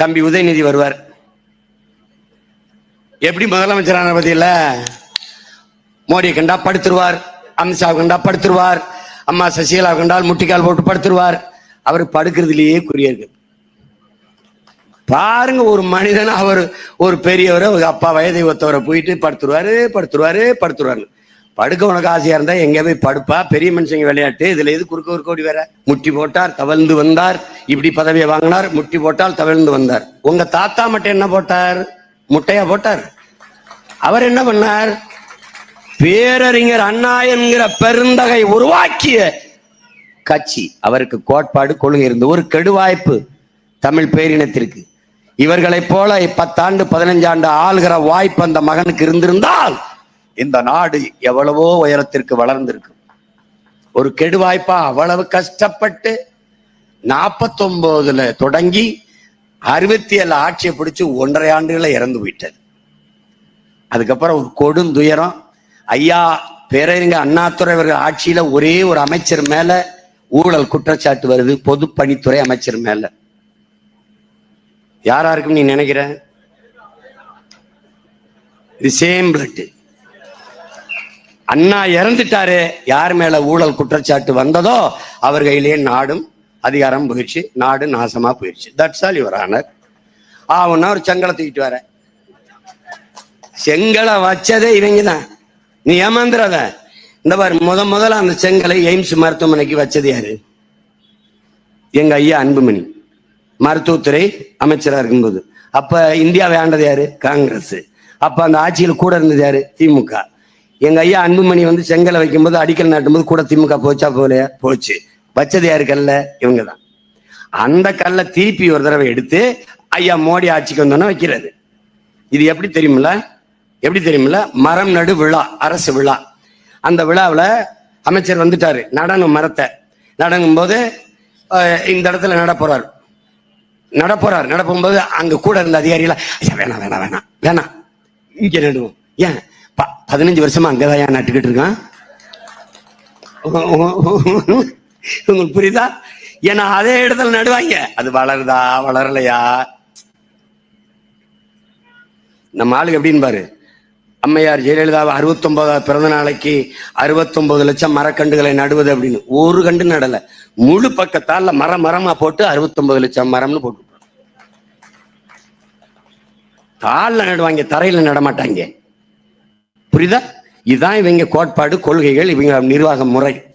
தம்பி உதயநிதி வருவார். எப்படி முதலமைச்சரான பத்தியில மோடியை கண்டா படுத்துருவார் அமித்ஷாவை கண்டா படுத்துருவார் அம்மா சசிகலா கண்டால் முட்டிக்கால் போட்டு படுத்துருவார். அவர் படுக்கிறதுலயே குறியா இருக்கு பாருங்க ஒரு மனிதன் அவர் ஒரு பெரியவர் அப்பா வயதை ஒத்தவரை போயிட்டு படுத்துருவாரு படுத்துருவாரு படுத்துருவாரு. படுக்க உனக்கு ஆசையா இருந்தா எங்க போய் படுப்பா? பெரிய மனுஷங்க விளையாட்டு இதுல எது குறுக்க ஒரு கோடி வேற? முட்டி போட்டார் தவழ்ந்து வந்தார். இப்படி பதவியை வாங்கினார் முட்டி போட்டால் தவிழ்ந்து வந்தார். உங்க தாத்தா மட்டும் என்ன போட்டார்? முட்டையா போட்டார். அவர் என்ன பண்ணார்? பேரறிஞர் அண்ணா என்கிற பெருந்தகை உருவாக்கிய கட்சி. அவருக்கு கோட்பாடு கொள்கை இருந்து ஒரு கெடுவாய்ப்பு தமிழ் பேரினத்திற்கு. இவர்களைப் போல பத்தாண்டு பதினஞ்சாண்டு ஆளுகிற வாய்ப்பு அந்த மகனுக்கு இருந்திருந்தால் இந்த நாடு எவ்வளவோ உயரத்திற்கு வளர்ந்திருக்கும். ஒரு கெடுவாய்ப்பா அவ்வளவு கஷ்டப்பட்டு நாற்பத்தொன்பதுல தொடங்கி அறுபத்தி ஏழு ஆட்சியை பிடிச்சி ஒன்றரை ஆண்டுகளை இறந்து போயிட்டது அதுக்கப்புறம் ஒரு கொடுந்துயரம். ஐயா பேரறிஞர் அண்ணாத்துறை அவர்கள் ஆட்சியில ஒரே ஒரு அமைச்சர் மேல ஊழல் குற்றச்சாட்டு வருது பொதுப்பணித்துறை அமைச்சர் மேல. யாரா இருக்கும் நீ நினைக்கிற? இது சேம் பிளட் அண்ணா இறந்துட்டாரு யார் மேல ஊழல் குற்றச்சாட்டு வந்ததோ அவர் கையிலேயே நாடும். அதிகாரம் போயிடுச்சு நாடு நாசமா போயிடுச்சு. தட்ஸ் ஆல் யுவர் ஆனர் ஆவுன்னா ஒரு செங்கலை தூக்கிட்டு வர செங்கலை வச்சதே இவங்க தான் நீ ஏமாந்துடாத இந்த பாரு முத முதல்ல அந்த செங்கலை எய்ம்ஸ் மருத்துவமனைக்கு வச்சது யாரு? எங்க ஐயா அன்புமணி மருத்துவத்துறை அமைச்சரா இருக்கும்போது. அப்ப இந்தியாவை ஆண்டது யாரு? காங்கிரஸ். அப்ப அந்த ஆட்சியில் கூட இருந்தது யாரு? திமுக. எங்க ஐயா அன்புமணி வந்து செங்கலை வைக்கும்போது அடிக்கல் நாட்டும்போது கூட திமுக போச்சா போலையா போச்சு. வச்சது யாரு கல்ல இவங்க தான் அந்த கல்லை திருப்பி ஒரு தடவை எடுத்து ஐயா மோடி ஆட்சிக்கு வந்தோன்னா வைக்கிறது. இது எப்படி தெரியுமில்ல? எப்படி தெரியுமில்ல? மரம் நடு விழா அரசு விழா. அந்த விழாவில் அமைச்சர் வந்துட்டாரு நடனம் மரத்தை. நடங்கும் போது இந்த இடத்துல நட போறார். நட போறார். நட போகும்போது அங்க கூட இருந்த அதிகாரிகள வேணாம் வேணாம் வேணாம் வேணாம். இங்க நடுவோம். ஏன்? பதினஞ்சு வருஷமா அங்கதான் ஏன் நட்டுக்கிட்டு இருக்கான்? உங்களுக்கு புரியுதா? ஏன்னா அதே இடத்துல நடுவாங்க. அது வளருதா வளரலையா? நம்ம ஆளுக்கு எப்படின்னு பாரு. அம்மையார் ஜெயலலிதா அறுபத்தொன்பதாவது பிறந்த நாளைக்கு அறுபத்தொன்பது லட்சம் மரக்கண்டுகளை நடுவது அப்படின்னு. ஒரு கண்டு நடல. முழு பக்கத்தால மரம் மரமா போட்டு அறுபத்தொன்பது லட்சம் மரம்னு போட்டு தாள்ல நடுவாங்க தரையில நட மாட்டாங்க. புரியுதா? இதுதான் இவங்க கோட்பாடு கொள்கைகள் இவங்க நிர்வாக முறை.